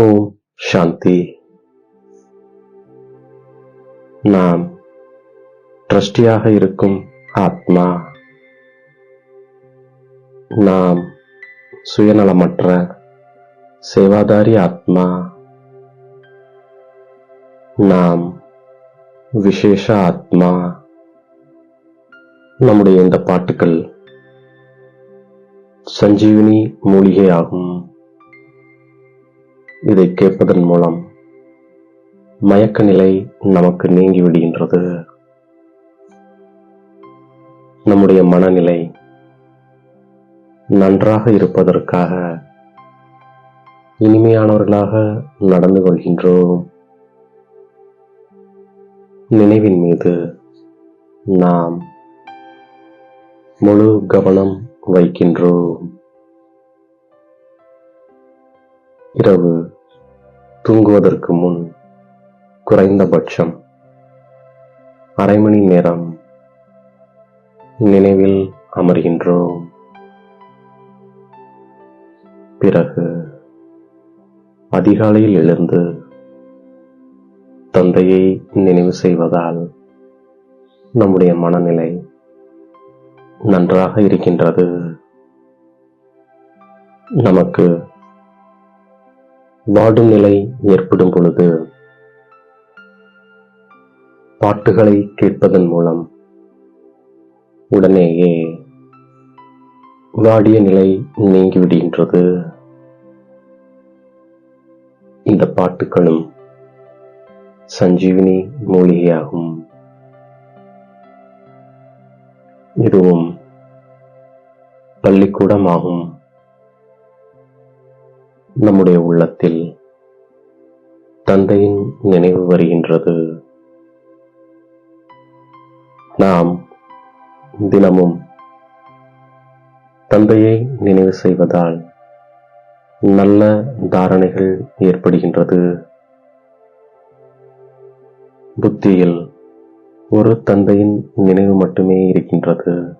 ஓம் சாந்தி நாம் ட்ரஸ்டியாக இருக்கும் ஆத்மா நாம் சுயநலமற்ற சேவாதாரி ஆத்மா நாம் விசேஷ ஆத்மா நம்முடைய இந்த பாட்டுக்கள் சஞ்சீவினி மூலிகை ஆகும் இதை கேட்பதன் மூலம் மயக்க நிலை நமக்கு நீங்கி விடுகின்றது நம்முடைய மனநிலை நன்றாக இருப்பதற்காக இனிமையானவர்களாக நடந்து கொள்கின்றோம். நினைவின் மீது நாம் முழு கவனம் வைக்கின்றோம். இரவு தூங்குவதற்கு முன் குறைந்தபட்சம் அரை மணி நேரம் நினைவில் அமர்கின்றோம். பிறகு அதிகாலையில் எழுந்து தந்தையை நினைவு செய்வதால் நம்முடைய மனநிலை நன்றாக இருக்கின்றது. நமக்கு வாடும் நிலை ஏற்படும் பொழுது பாட்டுகளை கேட்பதன் மூலம் உடனேயே வாடிய நிலை நீங்கிவிடுகின்றது. இந்த பாட்டுகளும் சஞ்சீவினி மூலிகையாகும். இதுவும் பள்ளிக்கூடமாகும். நம்முடைய உள்ளத்தில் தந்தையின் நினைவு வருகின்றது. நாம் தினமும் தந்தையை நினைவு செய்வதால் நல்ல தாரணைகள் ஏற்படுகின்றது. புத்தியில் ஒரு தந்தையின் நினைவு மட்டுமே இருக்கின்றது.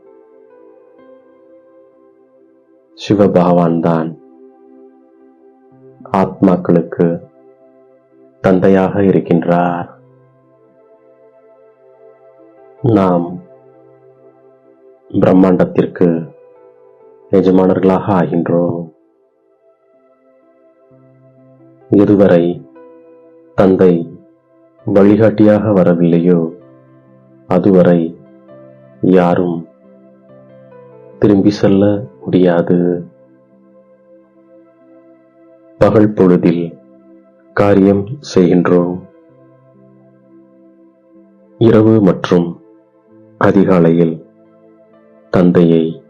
சிவபகவான் தான் ஆத்மாக்களுக்கு தந்தையாக இருக்கின்றார். நாம் பிரம்மாண்டத்திற்கு எஜமானர்களாக ஆகின்றோம். இதுவரை தந்தை வழிகாட்டியாக வரவில்லையோ அதுவரை யாரும் திரும்பி செல்ல முடியாது. பகல் பொழுதில் காரியம் செய்கின்றோம். இரவு மற்றும் அதிகாலையில் தந்தையை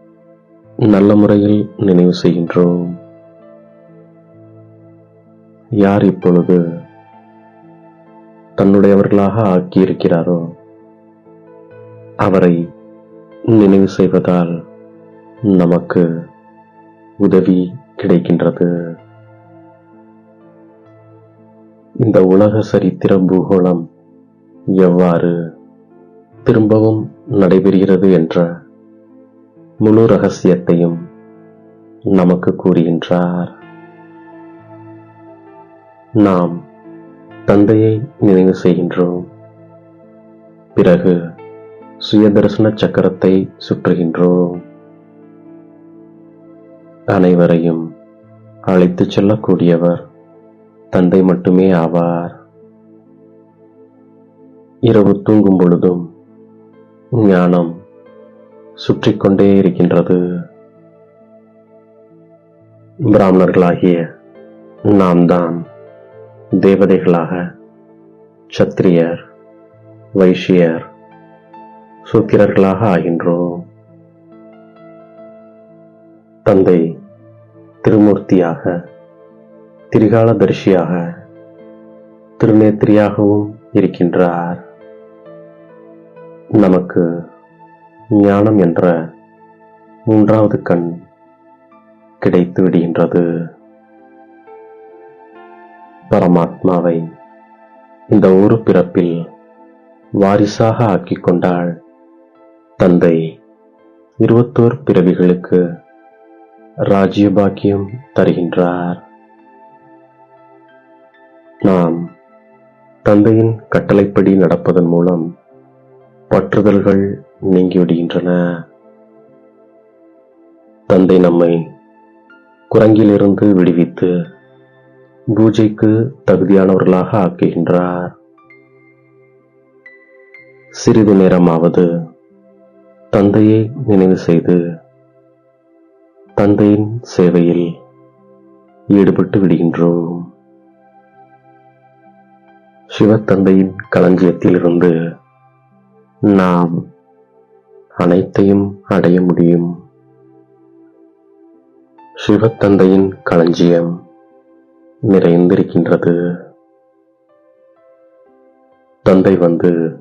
நல்ல முறையில் நினைவு செய்கின்றோம். யார் இப்பொழுது தன்னுடையவர்களாக ஆக்கியிருக்கிறாரோ அவரை நினைவு செய்வதால் நமக்கு உதவி கிடைக்கின்றது. இந்த உலக சரித்திர பூகோளம் எவ்வாறு திரும்பவும் நடைபெறுகிறது என்ற முழு ரகசியத்தையும் நமக்கு கூறுகின்றார். நாம் தந்தையை நினைவு செய்கின்றோம். பிறகு சுயதர்சன சக்கரத்தை சுற்றுகின்றோம். அனைவரையும் அழைத்துச் செல்லக்கூடியவர் தந்தை மட்டுமே ஆவார். இரவு தூங்கும் பொழுதும் ஞானம் சுற்றி கொண்டே இருக்கின்றது. பிராமணர்களாகிய நாம் தான் தேவதைகளாக சத்திரியர் வைஷ்யர் சூத்திரர்களாக ஆகின்றோம். தந்தை திருமூர்த்தியாக திரிகாலதரிசியாக திருநேத்திரியாகவும் இருக்கின்றார். நமக்கு ஞானம் என்ற மூன்றாவது கண் கிடைத்து விடுகின்றது. பரமாத்மாவை இந்த ஒரு பிறப்பில் வாரிசாக ஆக்கிக் கொண்டாள் தந்தை இருபத்தோர் பிறவிகளுக்கு ராஜ்ய பாக்கியம் தருகின்றார். நாம் தந்தையின் கட்டளைப்படி நடப்பதன் மூலம் பற்றுதல்கள் நீங்கிவிடுகின்றன. தந்தை நம்மை குரங்கிலிருந்து விடுவித்து பூஜைக்கு தகுதியானவர்களாக ஆக்குகின்றார். சிறிது நேரமாவது தந்தையை நினைவு செய்து தந்தையின் சேவையில் ஈடுபட்டு விடுகின்றோம். சிவத்தந்தையின் களஞ்சியத்திலிருந்து நாம் அனைத்தையும் அடைய முடியும். சிவத்தந்தையின் களஞ்சியம் நிறைந்திருக்கின்றது. தந்தை வந்து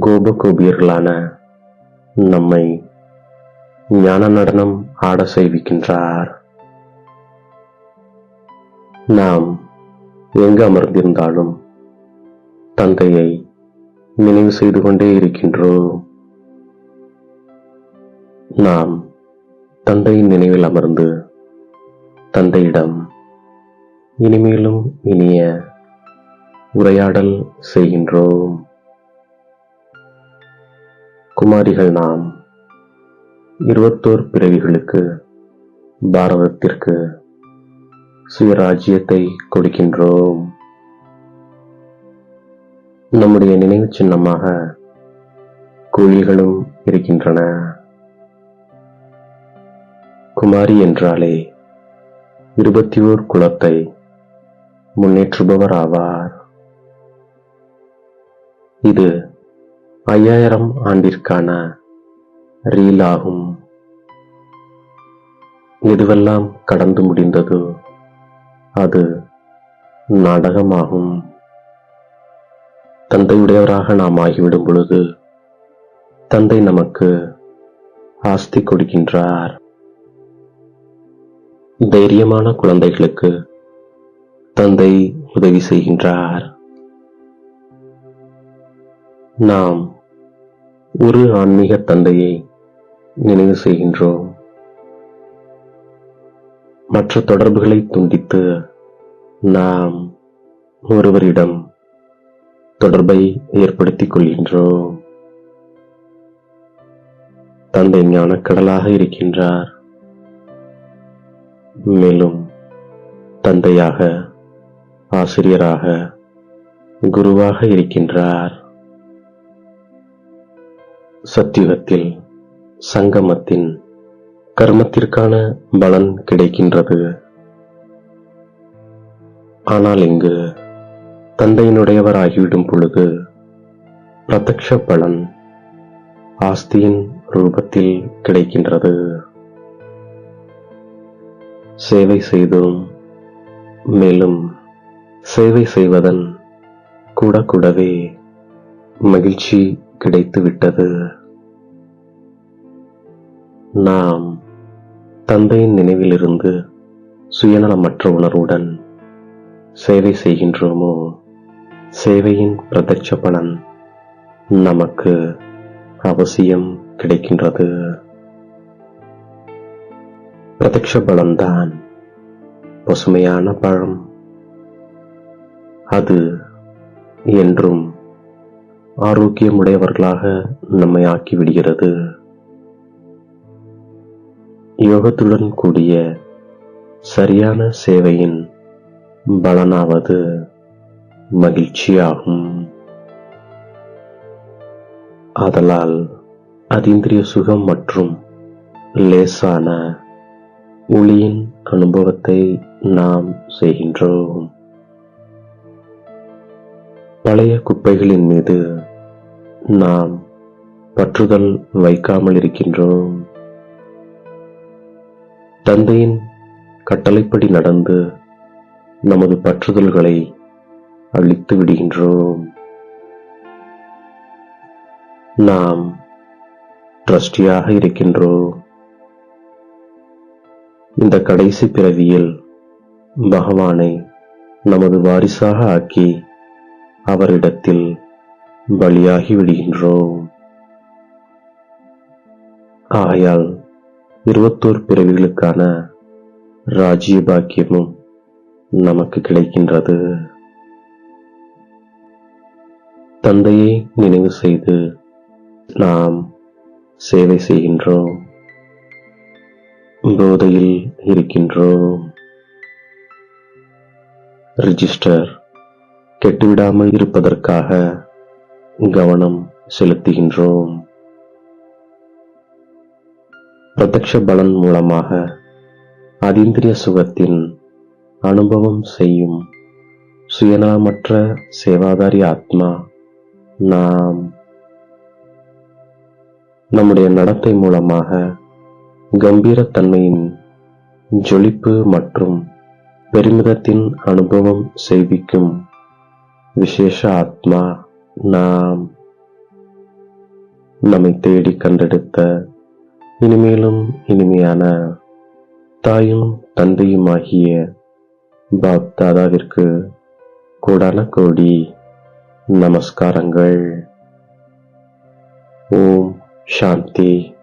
கோபகோபியர்களான நம்மை ஞான நடனம் ஆட செய்விக்கின்றார் நாம் எங்கு அமர்ந்திருந்தாலும் தந்தையை நினைவு செய்து கொண்டே இருக்கின்றோம். நாம் தந்தையின் நினைவில் அமர்ந்து தந்தையிடம் இனிமேலும் இனிய உரையாடல் செய்கின்றோம். குமாரிகள் நாம் இருபத்தோர் பிறவிகளுக்கு பாரதத்திற்கு சுயராஜ்யத்தை கொடுக்கின்றோம். நம்முடைய நினைவு சின்னமாக குழிகளும் இருக்கின்றன. குமாரி என்றாலே இருபத்தி ஓர் குலத்தை முன்னேற்றுபவர் ஆவார். இது ஐயாயிரம் ஆண்டிற்கான ரீல் ஆகும் எதுவெல்லாம் கடந்து முடிந்ததோ அது நாடகமாகும். தந்தையுடையவராக நாம் ஆகிவிடும் பொழுது தந்தை நமக்கு ஆஸ்தி கொடுக்கின்றார். தைரியமான குழந்தைகளுக்கு தந்தை உதவி செய்கின்றார். நாம் ஒரு ஆன்மீக தந்தையை நினைவு செய்கின்றோம். மற்ற தொடர்புகளை துண்டித்து நாம் ஒருவரிடம் தொடர்பை ஏற்படுத்திக் கொள்கின்றோம் தந்தை ஞானக்கடலாக இருக்கின்றார். மேலும் தந்தையாக ஆசிரியராக குருவாக இருக்கின்றார். சத்தியுகத்தில் சங்கமத்தின் கர்மத்திற்கான பலன் கிடைக்கின்றது. ஆனால் இங்கு தந்தையினுடையவராகிவிடும் பொழுது பிரத்யக்ஷ பலன் ஆஸ்தியின் ரூபத்தில் கிடைக்கின்றது. சேவை செய்தோம் மேலும் சேவை செய்வதன் கூட கூடவே மகிழ்ச்சி கிடைத்துவிட்டது. நாம் தந்தையின் நினைவிலிருந்து சுயநலமற்ற உணர்வுடன் சேவை செய்கின்றோமோ? சேவையின் பிரதட்ச பலன் நமக்கு அவசியம் கிடைக்கின்றது. பிரதட்ச பலன்தான் பசுமையான பழம். அது என்றும் ஆரோக்கியமுடையவர்களாக நம்மை ஆக்கிவிடுகிறது. யோகத்துடன் கூடிய சரியான சேவையின் பலனாவது மகிழ்ச்சியாகும். ஆதலால் அதீந்திரிய சுகம் மற்றும் லேசான ஒளியின் அனுபவத்தை நாம் செய்கின்றோம். பழைய குப்பைகளின் மீது நாம் பற்றுதல் வைக்காமல் இருக்கின்றோம். தந்தையின் கட்டளைப்படி நடந்து நமது பற்றுதல்களை அழித்து விடுகின்றோம். நாம் ட்ரஸ்டியாக இருக்கின்றோம். இந்த கடைசி பிறவியில் பகவானை நமது வாரிசாக ஆக்கி அவரிடத்தில் பலியாகி விடுகின்றோம். ஆகையால் இருபத்தோரு பிறவிகளுக்கான ராஜ்ய பாக்கியமும் நமக்கு கிடைக்கின்றது. தந்தையை நினைவு செய்து நாம் சேவை செய்கின்றோம். போதையில் இருக்கின்றோம். ரிஜிஸ்டர் கெட்டுவிடாமல் இருப்பதற்காக கவனம் செலுத்துகின்றோம். பிரத்யக்ஷ பலன் மூலமாக அதீந்திரிய சுகத்தின் அனுபவம் செய்யும் சுயநலமற்ற சேவாதாரி ஆத்மா நாம் நம்முடைய நடத்தை மூலமாக கம்பீரத்தன்மையின் ஜொலிப்பு மற்றும் பெருமிதத்தின் அனுபவம் செய்விக்கும் விசேஷ ஆத்மா நாம் நம்மை தேடி கண்டெடுத்த இனிமேலும் இனிமையான தாயும் தந்தையுமாகிய பாப் தாதாவிற்கு கோடான கோடி நமஸ்காரங்கள். ஓம் சாந்தி.